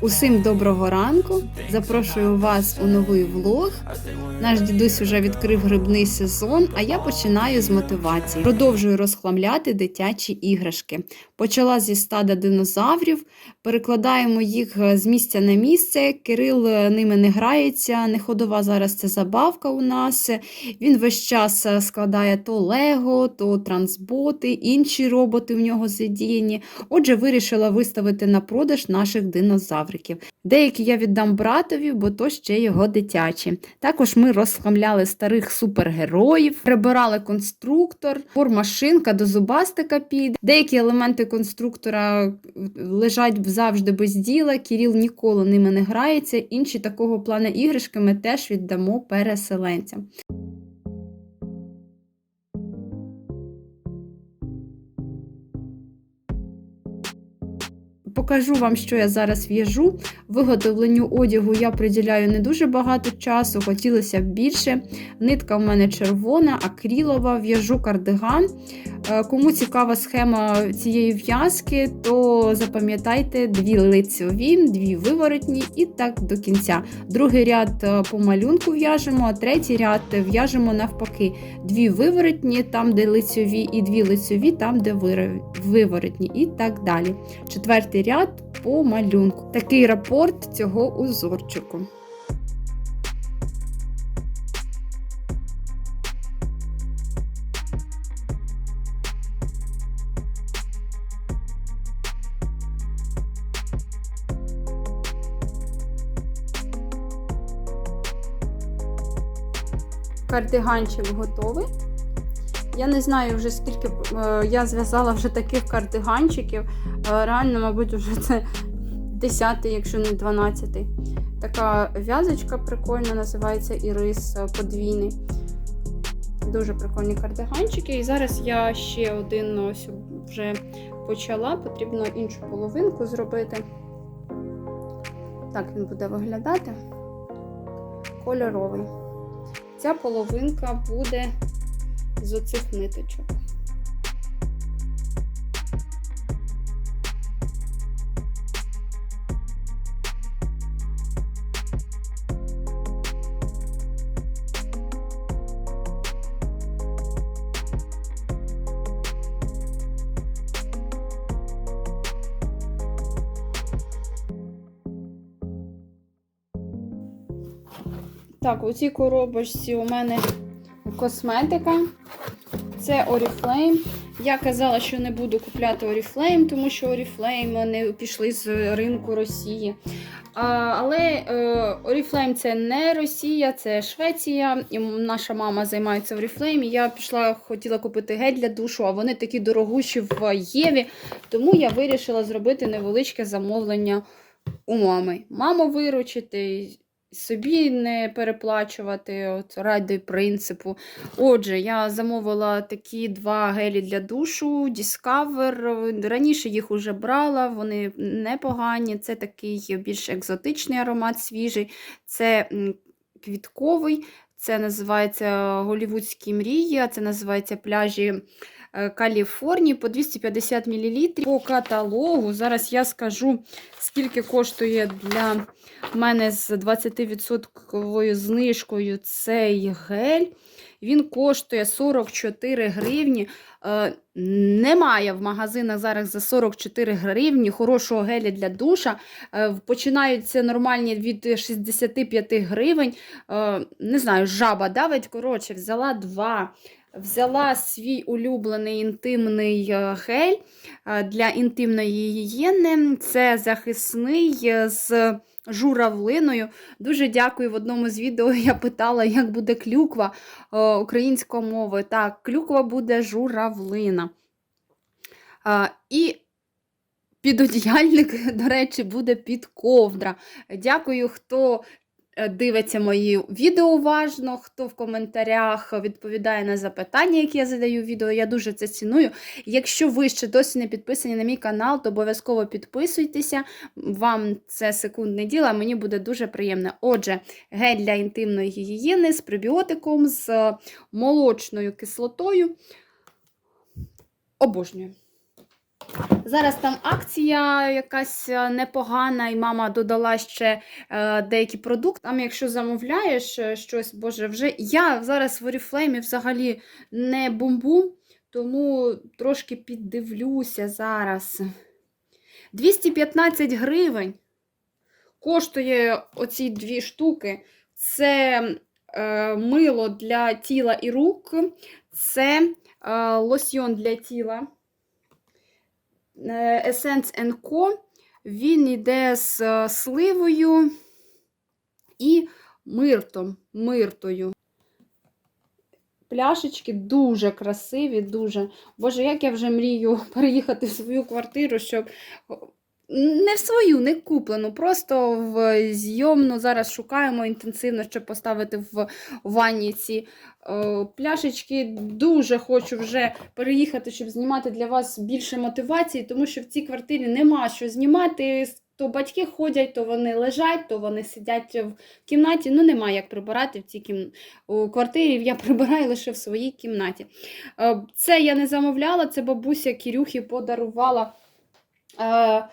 Усім доброго ранку. Запрошую вас у новий влог. Наш дідусь уже відкрив грибний сезон, а я починаю з мотивації. Продовжую розхламляти дитячі іграшки. Почала зі стада динозаврів, перекладаємо їх е, з місця на місце. Кирил е, ними не грається, не ходова зараз це забавка у нас. Він весь час е, складає то Лего, то трансботи, інші роботи в нього задіяні. Отже, вирішила виставити на продаж наших динозавриків. Деякі я віддам братові, бо то ще його дитячі. Також ми розхламляли старих супергероїв, прибирали конструктор, машинка до зубастика піде. Деякі елементи конструктора лежать завжди без діла. Кіріл ніколи ними не грається. Інші такого плану іграшки ми теж віддамо переселенцям. Покажу вам, що я зараз в'яжу. Виготовленню одягу я приділяю не дуже багато часу, хотілося б більше. Нитка в мене червона, акрилова, в'яжу кардиган. Е, Кому цікава схема цієї в'язки, то запам'ятайте дві лицьові, дві виворотні і так до кінця. Другий ряд е, по малюнку в'яжемо, а третій ряд в'яжемо навпаки. Дві виворотні, там, де лицьові, і дві лицьові, там, де виворотні, і так далі. Четвертий ряд по малюнку. Такий рапорт цього узорчику. Кардиганчик готовий. Я не знаю вже скільки е, я зв'язала вже таких кардиганчиків. Е, Реально, мабуть, вже це 10, якщо не 12. Така в'язочка прикольна, називається Ірис е, подвійний. Дуже прикольні кардиганчики. І зараз я ще один ось вже почала. Потрібно іншу половинку зробити. Так він буде виглядати. Кольоровий. Ця половинка буде з оцих ниточок. Так, у цій коробочці у мене косметика. Це Oriflame. Я казала, що не буду купляти Oriflame, тому що Oriflame не пішли з ринку Росії. Але е, Oriflame це не Росія, це Швеція. І наша мама займається Oriflame. Я пішла, хотіла купити гель для душу, а вони такі дорогущі в Єві. Тому я вирішила зробити невеличке замовлення у мами. Маму виручити, собі не переплачувати, от ради принципу. Отже, я замовила такі два гелі для душу, Discover. Раніше їх уже брала, вони непогані. Це такий більш екзотичний аромат свіжий, це квітковий, це називається Голівудські мрії, це називається пляжі. Е, Каліфорнії по 250 мл. По каталогу. Зараз я скажу, скільки коштує для мене з 20% знижкою цей гель. Він коштує 44 гривні. Е, Немає в магазинах зараз за 44 гривні хорошого геля для душа. Е, Починаються нормальні від 65 гривень. Е, Не знаю, жаба давить. Коротше, взяла два. Взяла свій улюблений інтимний е, гель е, для інтимної гігієни. Це захисний е, з журавлиною. Дуже дякую. В одному з відео я питала, як буде клюква українською мовою. Так, клюква буде журавлина. І підодіяльник, до речі, буде під ковдра. Дякую, хто дивиться мої відео уважно, хто в коментарях відповідає на запитання, які я задаю в відео. Я дуже це ціную. Якщо ви ще досі не підписані на мій канал, то обов'язково підписуйтеся. Вам це секундне діло, мені буде дуже приємно. Отже, гель для інтимної гігієни з пребіотиком, з е, молочною кислотою. Обожнюю. Зараз там акція якась е, непогана, і мама додала ще е, деякі продукти. Там, якщо замовляєш е, щось, боже, вже я зараз в Oriflame взагалі не бум-бум, тому трошки піддивлюся зараз. 215 гривень коштує оці дві штуки. Це е, мило для тіла і рук, це е, лосьйон для тіла. Е, Essence Co. Він йде з е, сливою і миртом, миртою. Пляшечки дуже красиві, дуже. Боже, як я вже мрію переїхати в свою квартиру, щоб не в свою, не куплену, просто в зйомну. Зараз шукаємо інтенсивно, щоб поставити в ванні ці е, пляшечки. Дуже хочу вже переїхати, щоб знімати для вас більше мотивації, тому що в цій квартирі нема що знімати. То батьки ходять, то вони лежать, то вони сидять в кімнаті. Ну, нема як прибирати в цій кім... у квартирі. Я прибираю лише в своїй кімнаті. Е, Це я не замовляла, це бабуся Кірюхі подарувала. Е,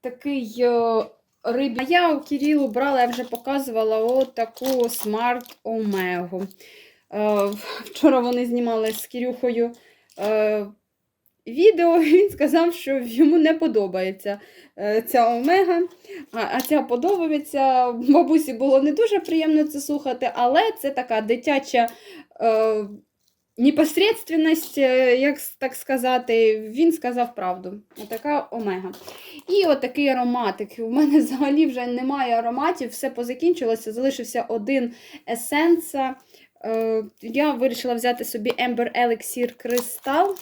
такий е, рибі. А я у Кирилу брала, я вже показувала от таку смарт Омегу. Е, Вчора вони знімали з Кирюхою е, відео, він сказав, що йому не подобається ця омега, а ця подобається. Бабусі було не дуже приємно це слухати, але це така дитяча. Непосредственність, е, як так сказати, він сказав правду. Отака омега. І отакий ароматик. У мене взагалі вже немає ароматів, все позакінчилося, залишився один есенса. Е, Я вирішила взяти собі Amber Elixir Crystal.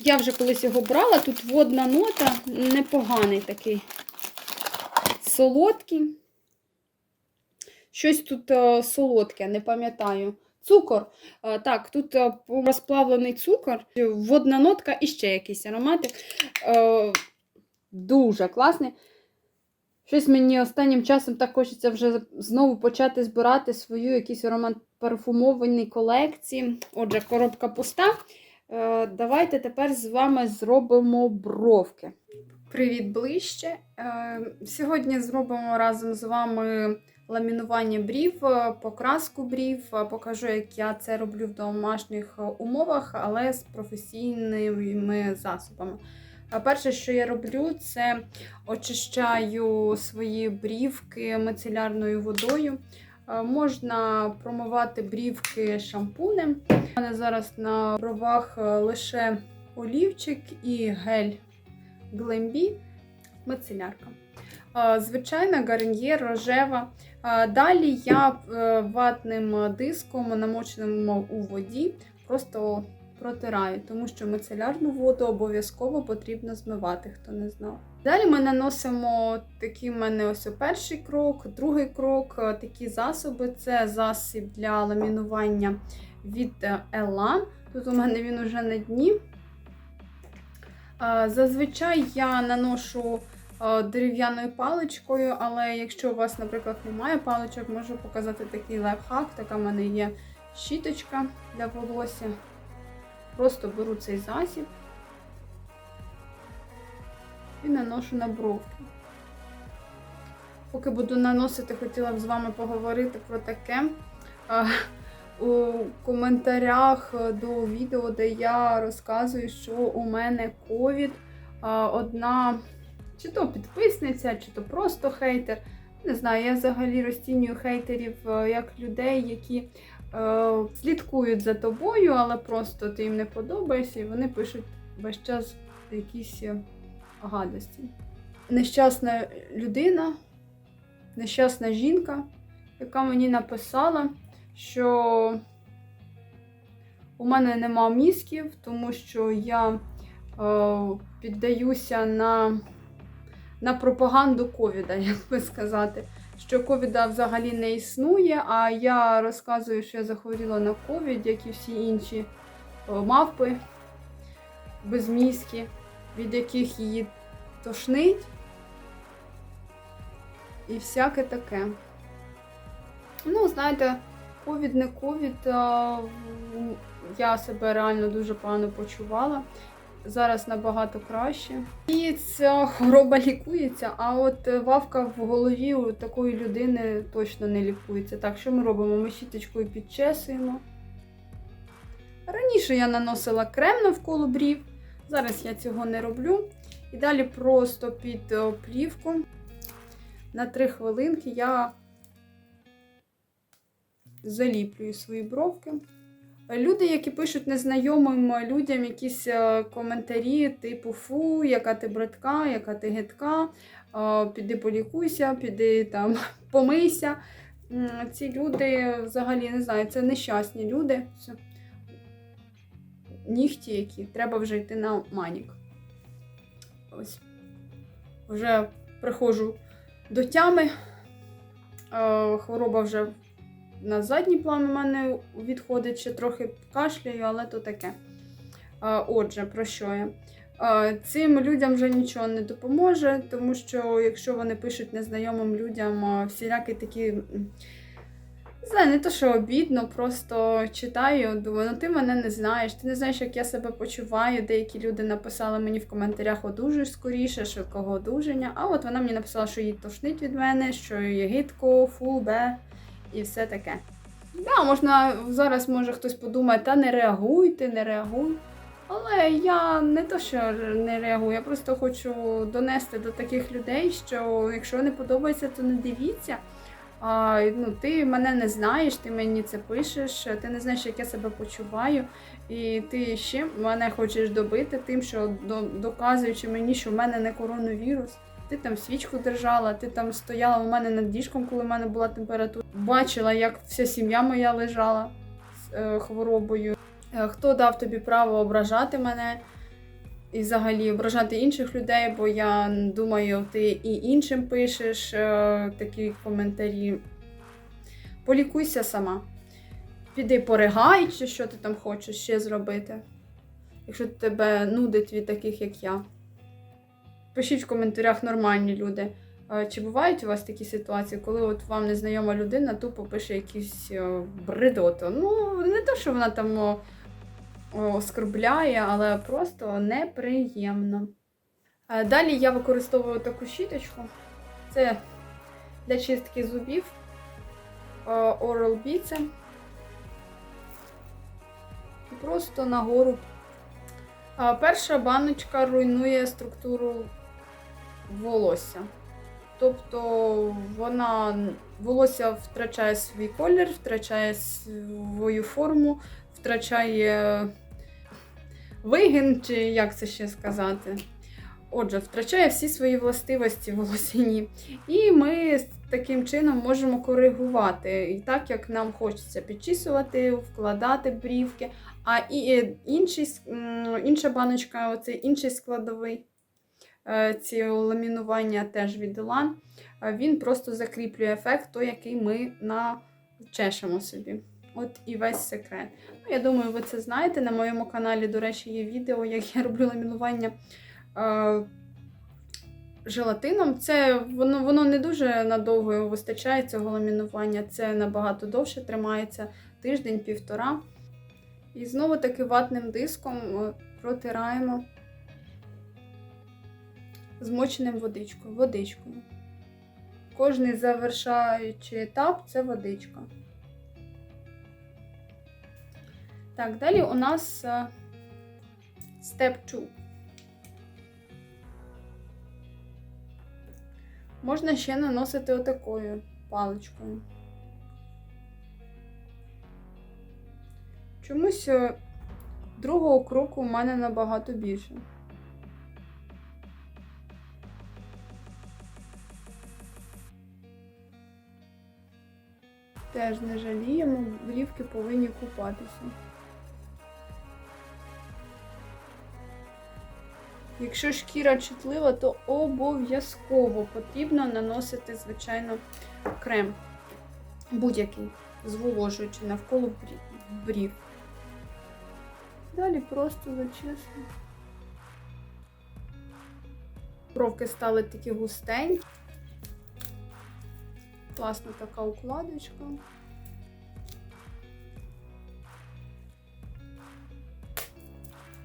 Я вже колись його брала. Тут водна нота, непоганий такий солодкий. Щось тут е, солодке, не пам'ятаю. Цукор. Е, так, тут е, розплавлений цукор, водна нотка і ще якийсь ароматик. Е, дуже класний. Щось мені останнім часом так хочеться вже знову почати збирати свою якісь аромат парфумовані колекції. Отже, коробка пуста. Давайте тепер з вами зробимо бровки. Привіт ближче. Сьогодні зробимо разом з вами ламінування брів, е, покраску брів. Е, Покажу, як я це роблю в домашніх е, умовах, але з професійними засобами. Перше, що я роблю, це очищаю свої брівки мицелярною водою. Можна промивати брівки шампунем. У мене зараз на бровах лише олівчик і гель Глембі мицелярка. Звичайна гарньє рожева. Е, Далі я е, ватним диском, намоченим у воді, просто протираю, тому що мицелярну воду обов'язково потрібно змивати, хто не знав. Далі ми наносимо такий в мене ось перший крок, другий крок, е, такі засоби. Це засіб для ламінування від е, Elan. Тут у мене він уже на дні. Е, Зазвичай я наношу е, дерев'яною паличкою, але якщо у вас, наприклад, немає паличок, можу показати такий лайфхак. Така в мене є щіточка для волосся. Просто беру цей засіб і наношу на бровки. Поки буду наносити, хотіла б з вами поговорити про таке. Е, У коментарях до відео, де я розказую, що у мене ковід, е, одна чи то підписниця, чи то просто хейтер. Не знаю, я взагалі розцінюю хейтерів е, як людей, які е, слідкують за тобою, але просто ти їм не подобаєшся, і вони пишуть весь час якісь е, гадості. Нещасна людина, нещасна жінка, яка мені написала, що у мене нема мізків, тому що я е, піддаюся на, на пропаганду ковіда, як би сказати. Що ковіда взагалі не існує, а я розказую, що я захворіла на ковід, як і всі інші е, мавпи безмізкі, від яких її тошнить. І всяке таке. Ну, знаєте, ковід не ковід. Я себе реально дуже погано почувала. Зараз набагато краще. І ця хвороба лікується, а от е, вавка в голові у такої людини точно не лікується. Так, що ми робимо? Ми щіточкою підчесуємо. Раніше я наносила крем навколо брів, зараз я цього не роблю. І далі просто під е, плівку на 3 хвилинки я заліплюю свої бровки. Люди, які пишуть незнайомим людям якісь е, коментарі, типу фу, яка ти братка, яка ти гидка, е, піди полікуйся, піди там помийся. Ці люди взагалі не знаю, це нещасні люди. Нігті, які треба вже йти на манік. Ось. Вже приходжу до тями. Е, Хвороба вже на задній план у мене відходить, ще трохи кашляю, але то таке. Отже, про що я? Цим людям вже нічого не допоможе, тому що якщо вони пишуть незнайомим людям всілякі такі. Не знаю, не то, що обідно, просто читаю, думаю, ну ти мене не знаєш, ти не знаєш, як я себе почуваю. Деякі люди написали мені в коментарях одужуй скоріше, швидкого одужання. А от вона мені написала, що їй тошнить від мене, що є гидко, фу, бе і все таке. Да, можна зараз може хтось подумає, та не реагуйте, не реагуй. Але я не то, що не реагую, я просто хочу донести до таких людей, що якщо не подобається, то не дивіться. А, ну, ти мене не знаєш, ти мені це пишеш, ти не знаєш, як я себе почуваю, і ти ще мене хочеш добити тим, що доказуючи мені, що в мене не коронавірус. Ти там свічку держала, ти там стояла у мене над діжком, коли в мене була температура. Бачила, як вся сім'я моя лежала з е, хворобою. Е, Хто дав тобі право ображати мене і взагалі ображати інших людей, бо я думаю, ти і іншим пишеш е, такі коментарі. Полікуйся сама. Піди поригай, чи що ти там хочеш ще зробити, якщо тебе нудить від таких, як я. Пишіть в коментарях нормальні люди. Чи бувають у вас такі ситуації, коли от вам незнайома людина тупо пише якісь е. Ну, не то, що вона там оскорбляє, але просто неприємно. Далі я використовую таку щіточку. Це для чистки зубів е, Oral-B це. Просто нагору. Перша баночка руйнує структуру волосся. Тобто вона волосся втрачає свій колір, втрачає свою форму, втрачає вигін, чи як це ще сказати. Отже, втрачає всі свої властивості волосяні. І ми таким чином можемо коригувати і так, як нам хочеться підчісувати, вкладати брівки. А і, е, інший, інша баночка, оцей інший складовий е, цього ламінування теж від Elan, е, він просто закріплює ефект, той, який ми начешемо собі. От і весь секрет. Ну, я думаю, ви це знаєте. На моєму каналі, до речі, є відео, як я роблю ламінування е, желатином. Це воно, воно не дуже надовго вистачає цього ламінування. Це набагато довше тримається тиждень-півтора. І знову таки ватним диском е, протираємо змоченим водичкою. водичкою. Кожний завершаючий етап це водичка. Так, далі у нас е, step 2. Можна ще наносити отакою паличкою. Чомусь е, другого кроку у мене набагато більше. Теж не жаліємо, брівки повинні купатися. Якщо шкіра чутлива, то обов'язково потрібно наносити, звичайно, крем будь-який, зволожуючий навколо брі- брів. Далі просто зачесно. Бровки стали такі густенькі. Класна така укладочка.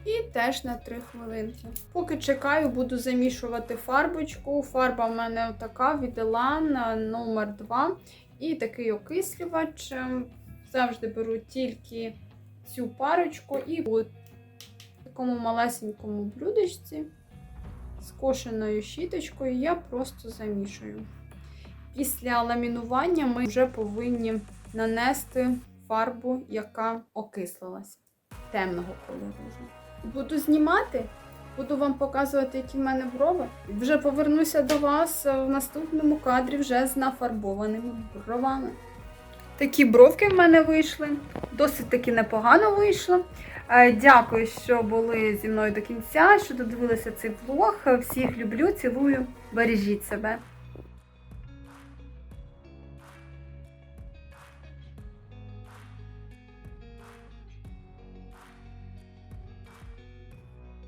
І теж на 3 хвилинки. Поки чекаю, буду замішувати фарбочку. Фарба в мене така від Elan номер 2 І такий окислювач. Ем, Завжди беру тільки цю парочку і у такому малесенькому блюдечці з кошеною щіточкою я просто замішую. Після ламінування ми вже повинні нанести фарбу, яка окислилась темного кольору. Буду знімати, буду вам показувати, які в мене брови. Вже повернуся до вас в наступному кадрі вже з нафарбованими бровами. Такі бровки в мене вийшли. Досить таки непогано вийшло. Е, Дякую, що були зі мною до кінця, що додивилися цей влог. Всіх люблю, цілую, бережіть себе.